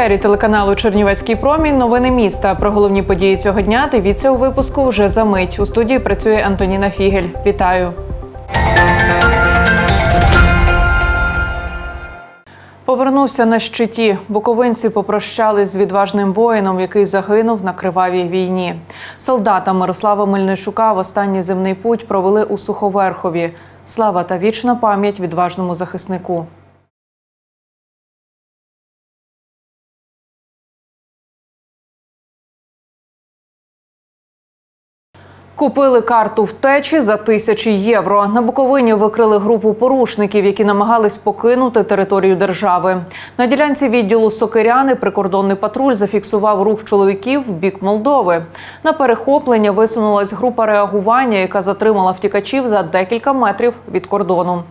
етері телеканалу Чернівецький промінь. Новини міста. Про головні події цього дня дивіться у випуску вже за мить. У студії працює Антоніна Фігель. Вітаю. Повернувся на щиті. Буковинці попрощались з відважним воїном, який загинув на кривавій війні. Солдата Мирослава Мельничука в останній земний путь провели у Суховерхові. Слава та вічна пам'ять відважному захиснику. Купили карту втечі за тисячі євро. На Буковині викрили групу порушників, які намагались покинути територію держави. На ділянці відділу Сокиряни прикордонний патруль зафіксував рух чоловіків в бік Молдови. На перехоплення висунулась група реагування, яка затримала втікачів за декілька метрів від кордону.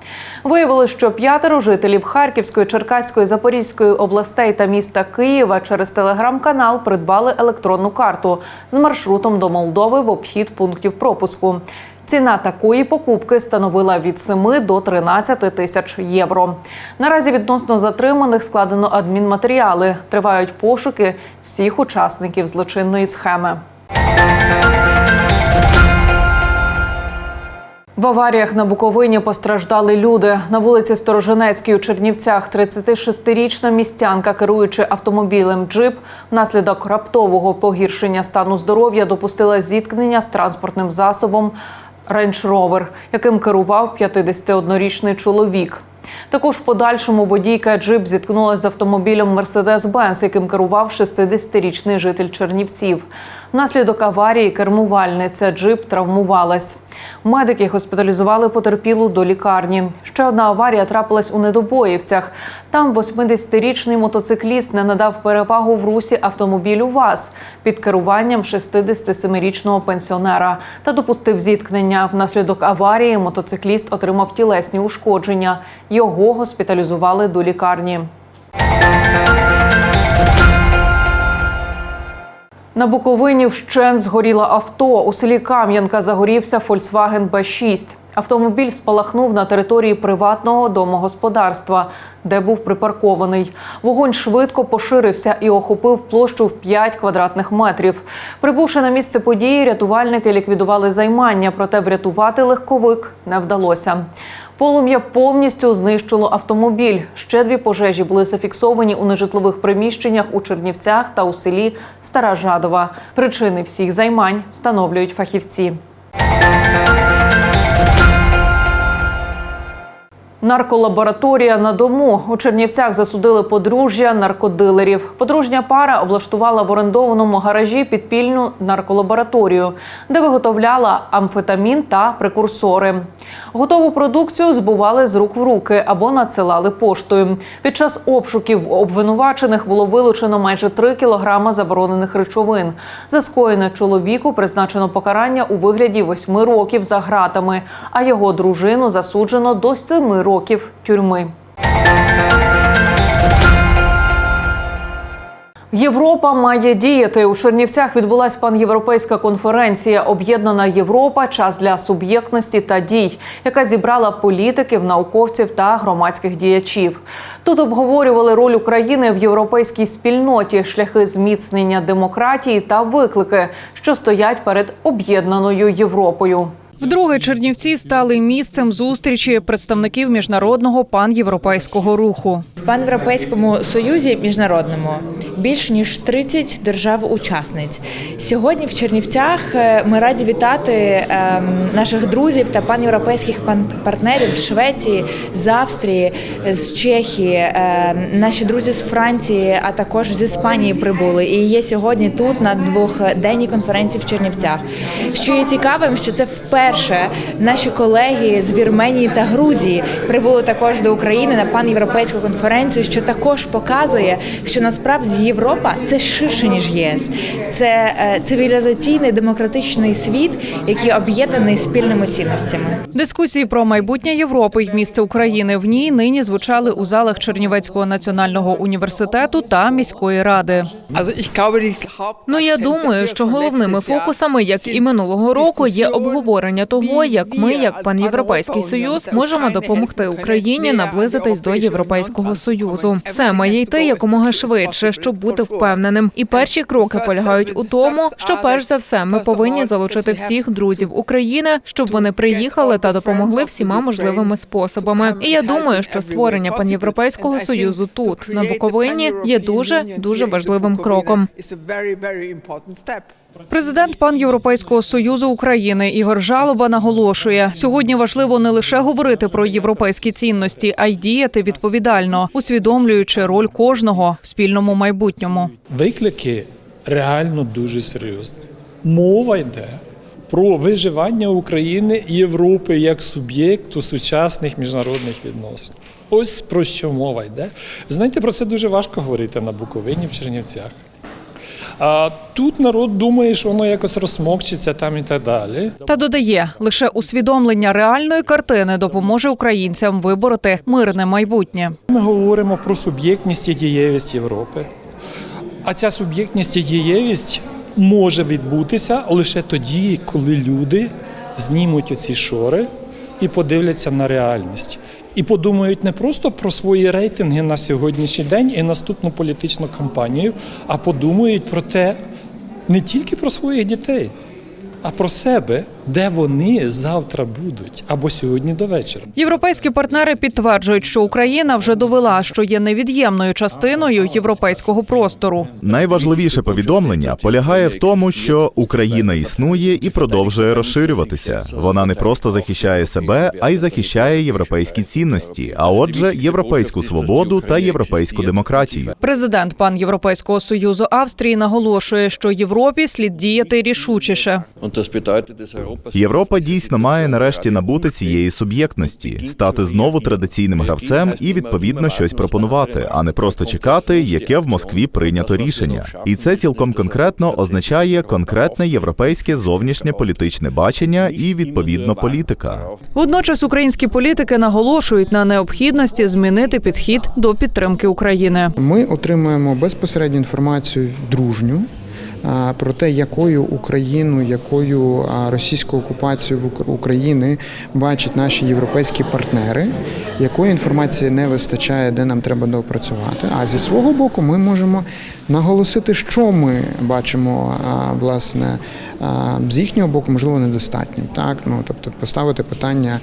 Виявилось, що п'ятеро жителів Харківської, Черкаської, Запорізької областей та міста Києва через телеграм-канал придбали електронну карту з маршрутом до Молдови в обхід пунктів пропуску. Ціна такої покупки становила від 7 до 13 тисяч євро. Наразі відносно затриманих складено адмінматеріали. Тривають пошуки всіх учасників злочинної схеми. В аваріях на Буковині постраждали люди. На вулиці Сторожинецькій у Чернівцях 36-річна містянка, керуючи автомобілем джип, внаслідок раптового погіршення стану здоров'я допустила зіткнення з транспортним засобом Range Rover, яким керував 51-річний чоловік. Також в подальшому водійка джип зіткнулася з автомобілем Mercedes-Benz, яким керував 60-річний житель Чернівців. Внаслідок аварії кермувальниця джип травмувалась. Медики госпіталізували потерпілу до лікарні. Ще одна аварія трапилась у Недобоївцях. Там 80-річний мотоцикліст не надав перевагу в русі автомобілю ВАЗ під керуванням 67-річного пенсіонера та допустив зіткнення. Внаслідок аварії мотоцикліст отримав тілесні ушкодження. Його госпіталізували до лікарні. На Буковині вщен згоріло авто. У селі Кам'янка загорівся Volkswagen B6. Автомобіль спалахнув на території приватного домогосподарства, де був припаркований. Вогонь швидко поширився і охопив площу в 5 квадратних метрів. Прибувши на місце події, рятувальники ліквідували займання, проте врятувати легковик не вдалося. Полум'я повністю знищило автомобіль. Ще дві пожежі були зафіксовані у нежитлових приміщеннях у Чернівцях та у селі Стара Жадова. Причини всіх займань встановлюють фахівці. Нарколабораторія на дому у Чернівцях засудили подружжя наркодилерів. Подружня пара облаштувала в орендованому гаражі підпільну нарколабораторію, де виготовляла амфетамін та прекурсори. Готову продукцію збували з рук в руки або надсилали поштою. Під час обшуків обвинувачених було вилучено майже 3 кілограма заборонених речовин. За скоєне чоловіку призначено покарання у вигляді 8 років за ґратами, а його дружину засуджено до 7 років тюрми. Європа має діяти у Чернівцях. Відбулась панєвропейська конференція Об'єднана Європа. Час для суб'єктності та дій, яка зібрала політиків, науковців та громадських діячів. Тут обговорювали роль України в європейській спільноті, шляхи зміцнення демократії та виклики, що стоять перед об'єднаною Європою. Вдруге Чернівці стали місцем зустрічі представників міжнародного панєвропейського руху. В панєвропейському союзі міжнародному більш ніж 30 держав-учасниць. Сьогодні в Чернівцях е, ми раді вітати ем, наших друзів та панєвропейських пан- партнерів з Швеції, з Австрії, з Чехії. Ем, Наші друзі з Франції, а також з Іспанії прибули і є сьогодні тут на двохденній конференції в Чернівцях. Що є цікавим, що це вперше наші колеги з Вірменії та Грузії прибули також до України на панєвропейську конференцію, що також показує, що насправді Європа це ширше ніж ЄС. Це е, цивілізаційний демократичний світ, який об'єднаний спільними цінностями. Дискусії про майбутнє Європи й місце України в ній нині звучали у залах Чернівецького національного університету та міської ради. Ну я думаю, що головними фокусами, як і минулого року, є обговорення розуміння того, як ми, як панєвропейський союз, можемо допомогти Україні наблизитись до Європейського союзу. Все має йти якомога швидше, щоб бути впевненим. І перші кроки полягають у тому, що перш за все ми повинні залучити всіх друзів України, щоб вони приїхали та допомогли всіма можливими способами. І я думаю, що створення панєвропейського союзу тут на Буковині є дуже дуже важливим кроком. Президент пан Європейського союзу України Ігор Жалоба наголошує: сьогодні важливо не лише говорити про європейські цінності, а й діяти відповідально, усвідомлюючи роль кожного в спільному майбутньому. Виклики реально дуже серйозні. Мова йде про виживання України і Європи як суб'єкту сучасних міжнародних відносин. Ось про що мова йде. Знаєте, про це дуже важко говорити на Буковині в Чернівцях. А тут народ думає, що воно якось розсмокчиться там і так далі. Та додає, лише усвідомлення реальної картини допоможе українцям вибороти мирне майбутнє. Ми говоримо про суб'єктність і дієвість Європи. А ця суб'єктність і дієвість може відбутися лише тоді, коли люди знімуть оці шори і подивляться на реальність. І подумають не просто про свої рейтинги на сьогоднішній день і наступну політичну кампанію, а подумають про те не тільки про своїх дітей, а про себе, де вони завтра будуть або сьогодні до вечора. Європейські партнери підтверджують, що Україна вже довела, що є невід'ємною частиною європейського простору. Найважливіше повідомлення полягає в тому, що Україна існує і продовжує розширюватися. Вона не просто захищає себе, а й захищає європейські цінності, а отже, європейську свободу та європейську демократію. Президент пан Європейського союзу Австрії наголошує, що Європі слід діяти рішучіше. Європа дійсно має нарешті набути цієї суб'єктності, стати знову традиційним гравцем і відповідно щось пропонувати, а не просто чекати, яке в Москві прийнято рішення. І це цілком конкретно означає конкретне європейське зовнішнє політичне бачення і відповідно політика. Водночас українські політики наголошують на необхідності змінити підхід до підтримки України. Ми отримуємо безпосередню інформацію дружню. Про те, якою Україну, якою російську окупацію в Ук- України бачать наші європейські партнери, якої інформації не вистачає, де нам треба доопрацювати. А зі свого боку, ми можемо наголосити, що ми бачимо власне з їхнього боку, можливо, недостатнім. Так, ну тобто поставити питання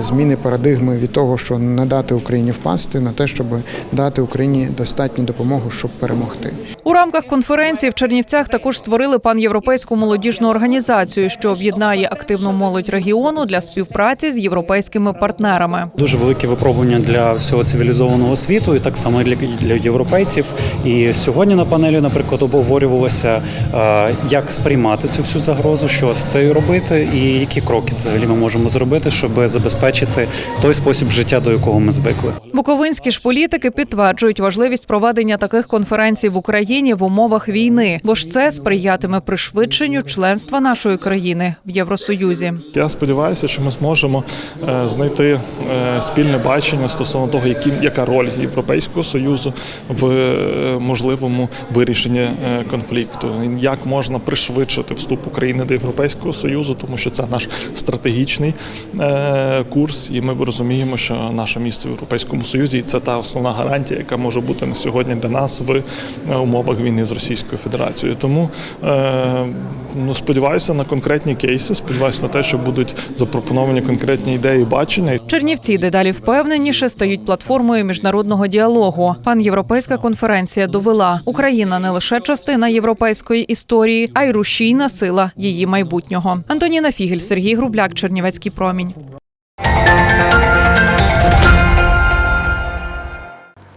зміни парадигми від того, що не дати Україні впасти, на те, щоб дати Україні достатню допомогу, щоб перемогти. У рамках конференції в Чернівцях також створили панєвропейську молодіжну організацію, що об'єднає активну молодь регіону для співпраці з європейськими партнерами. Дуже велике випробування для всього цивілізованого світу, і так само для, для європейців. І сьогодні на панелі, наприклад, обговорювалося, е, як сприймати цю всю загрозу, що з цим робити, і які кроки взагалі ми можемо зробити, щоб забезпечити той спосіб життя, до якого ми звикли. Буковинські ж політики підтверджують важливість проведення таких конференцій в Україні в умовах війни, бо ж це сприятиме пришвидшенню членства нашої країни в Євросоюзі. Я сподіваюся, що ми зможемо е, знайти е, спільне бачення стосовно того, які, яка роль Європейського союзу в е, можливому вирішенні конфлікту, як можна пришвидшити вступ України до Європейського союзу, тому що це наш стратегічний курс, і ми розуміємо, що наше місце в Європейському Союзі це та основна гарантія, яка може бути на сьогодні для нас в умовах війни з Російською Федерацією. Тому е, ну, сподіваюся на конкретні кейси, сподіваюся на те, що будуть запропоновані конкретні ідеї бачення. Чернівці дедалі впевненіше стають платформою міжнародного діалогу. Панєвропейська конференція довела, Україна не лише частина європейської історії, а й рушійна сила її майбутнього. Антоніна Фігель, Сергій Грубляк, Чернівецький промінь.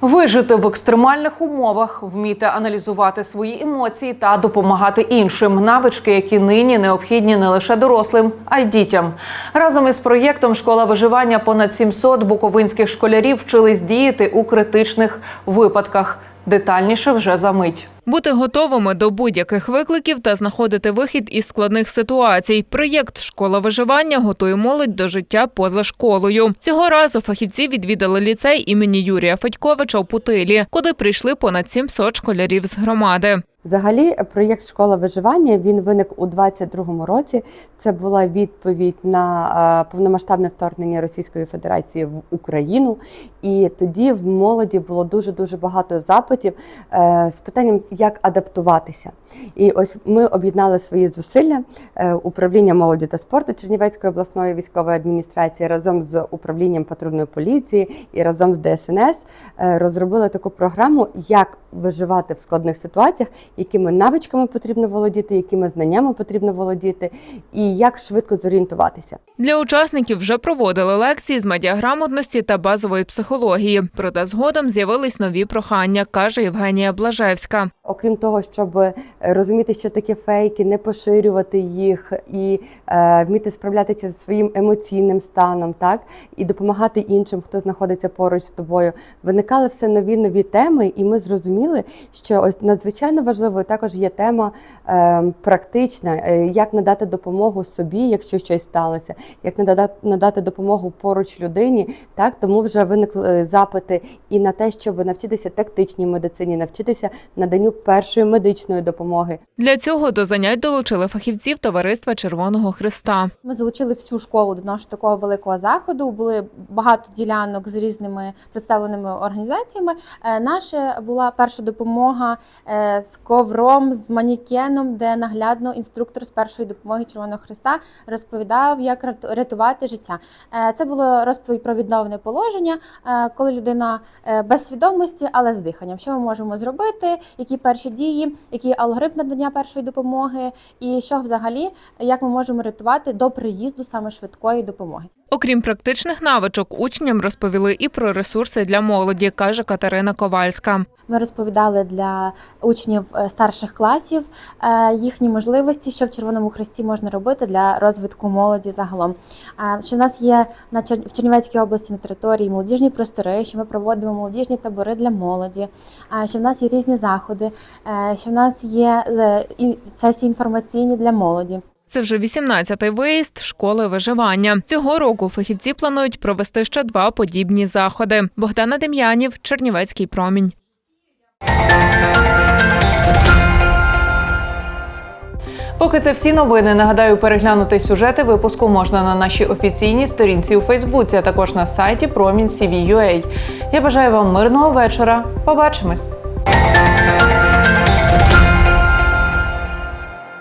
Вижити в екстремальних умовах, вміти аналізувати свої емоції та допомагати іншим навички, які нині необхідні не лише дорослим, а й дітям. Разом із проєктом Школа виживання понад 700 буковинських школярів вчились діяти у критичних випадках. Детальніше вже за мить. Бути готовими до будь-яких викликів та знаходити вихід із складних ситуацій. Проєкт Школа виживання готує молодь до життя поза школою. Цього разу фахівці відвідали ліцей імені Юрія Федьковича у Путилі, куди прийшли понад 700 школярів з громади. Взагалі, проєкт Школа виживання він виник у 22-му році. Це була відповідь на е, повномасштабне вторгнення Російської Федерації в Україну. І тоді в молоді було дуже дуже багато запитів е, з питанням, як адаптуватися. І ось ми об'єднали свої зусилля е, управління молоді та спорту Чернівецької обласної військової адміністрації разом з управлінням патрульної поліції і разом з ДСНС е, розробили таку програму, як виживати в складних ситуаціях, якими навичками потрібно володіти, якими знаннями потрібно володіти, і як швидко зорієнтуватися. Для учасників вже проводили лекції з медіаграмотності та базової психології. Проте згодом з'явились нові прохання, каже Євгенія Блажевська. Окрім того, щоб е, розуміти, що таке фейки, не поширювати їх і е, вміти справлятися зі своїм емоційним станом, так і допомагати іншим, хто знаходиться поруч з тобою. Виникали все нові нові теми, і ми зрозуміли, що ось надзвичайно важливою також є тема е, практична, е, як надати допомогу собі, якщо щось сталося, як надати, надати допомогу поруч людині. Так тому вже виникли е, запити і на те, щоб навчитися тактичній медицині, навчитися наданню першої медичної допомоги. Для цього до занять долучили фахівців товариства Червоного Христа. Ми залучили всю школу до нашого такого великого заходу. Були багато ділянок з різними представленими організаціями. Е, Наша була перша допомога е, з ковром, з манікеном, де наглядно інструктор з першої допомоги Червоного Христа розповідав, як рят- рятувати життя. Е, Це було розповідь про відновлене положення, коли людина без свідомості, але з диханням. Що ми можемо зробити? Які перші дії, який алгоритм надання першої допомоги, і що взагалі, як ми можемо рятувати до приїзду саме швидкої допомоги. Окрім практичних навичок, учням розповіли і про ресурси для молоді, каже Катерина Ковальська. Ми розповідали для учнів е, старших класів е, їхні можливості, що в Червоному Хресті можна робити для розвитку молоді загалом. Е, Що в нас є на в Чернівецькій області на території молодіжні простори, що ми проводимо молодіжні табори для молоді, що в нас є різні заходи, що в нас є сесії інформаційні для молоді. Це вже 18-й виїзд школи виживання. Цього року фахівці планують провести ще два подібні заходи. Богдана Дем'янів, Чернівецький промінь. Поки це всі новини. Нагадаю, переглянути сюжети випуску можна на нашій офіційній сторінці у Фейсбуці, а також на сайті Промінь Я бажаю вам мирного вечора. Побачимось.